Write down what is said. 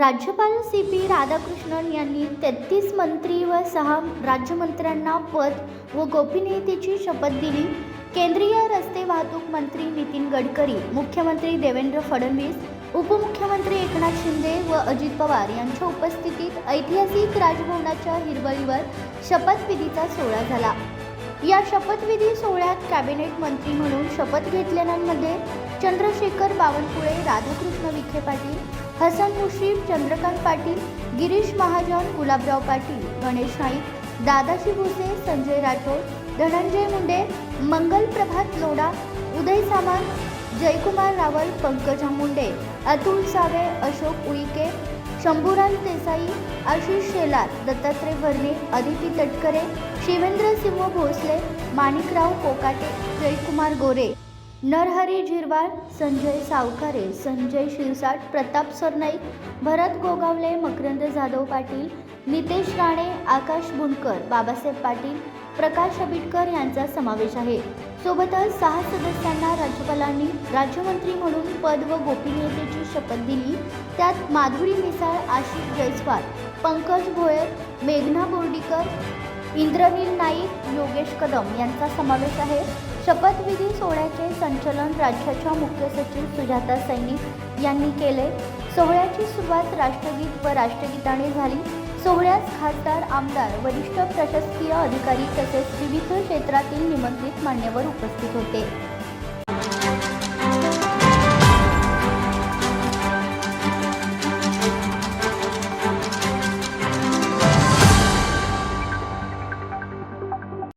राज्यपाल C P Radhakrishnan यांनी तेहतीस मंत्री व सहा राज्यमंत्र्यांना पद व गोपनीयतेची शपथ दिली. केंद्रीय रस्ते वाहतूक मंत्री नितीन गडकरी मुख्यमंत्री देवेंद्र फडणवीस उपमुख्यमंत्री एकनाथ शिंदे व अजित पवार यांच्या उपस्थितीत ऐतिहासिक राजभवनाच्या हिरवळीवर शपथविधीचा सोहळा झाला. या शपथविधी सोहळ्यात कॅबिनेट मंत्री म्हणून शपथ घेतलेल्यांमध्ये चंद्रशेखर बावनकुळे राधाकृष्ण विखे पाटील हसन मुश्रीफ चंद्रकांत पाटील गिरीश महाजन गुलाबराव पाटील गणेश नाईक दादाजी भुसे संजय राठोड धनंजय मुंडे मंगल प्रभात लोढा उदय सामंत जयकुमार रावल पंकजा मुंडे अतुल सावे अशोक उईके शंभूराज देसाई आशिष शेलार दत्तात्रय भरणे अदिती तटकरे शिवेंद्र सिंह भोसले माणिकराव कोकाटे जयकुमार गोरे. नरहरी झिरवाळ संजय सावकारे संजय शिरसाट प्रताप सरनाईक भरत गोगावले मकरंद जाधव पाटील नितेश राणे आकाश बुणकर बाबासाहेब पाटील प्रकाश आबिटकर यांचा समावेश आहे. सोबतच सहा सदस्यांना राज्यपालांनी राज्यमंत्री म्हणून पद व गोपनीयतेची शपथ दिली. त्यात माधुरी मिसाळ आशिष जयस्वाल पंकज भोयर मेघना बोर्डीकर इंद्रनील नाईक योगेश कदम यांचा समावेश आहे. शपथविधी सोहळ्याचे संचलन राज्याच्या मुख्य सचिव सुजाता सैनिक यांनी केले. सोहळ्याची सुरुवात राष्ट्रगीत व राष्ट्रगीताने झाली. सोहळ्यास खासदार आमदार वरिष्ठ प्रशासकीय अधिकारी तसेच विविध क्षेत्रातील निमंत्रित मान्यवर उपस्थित होते.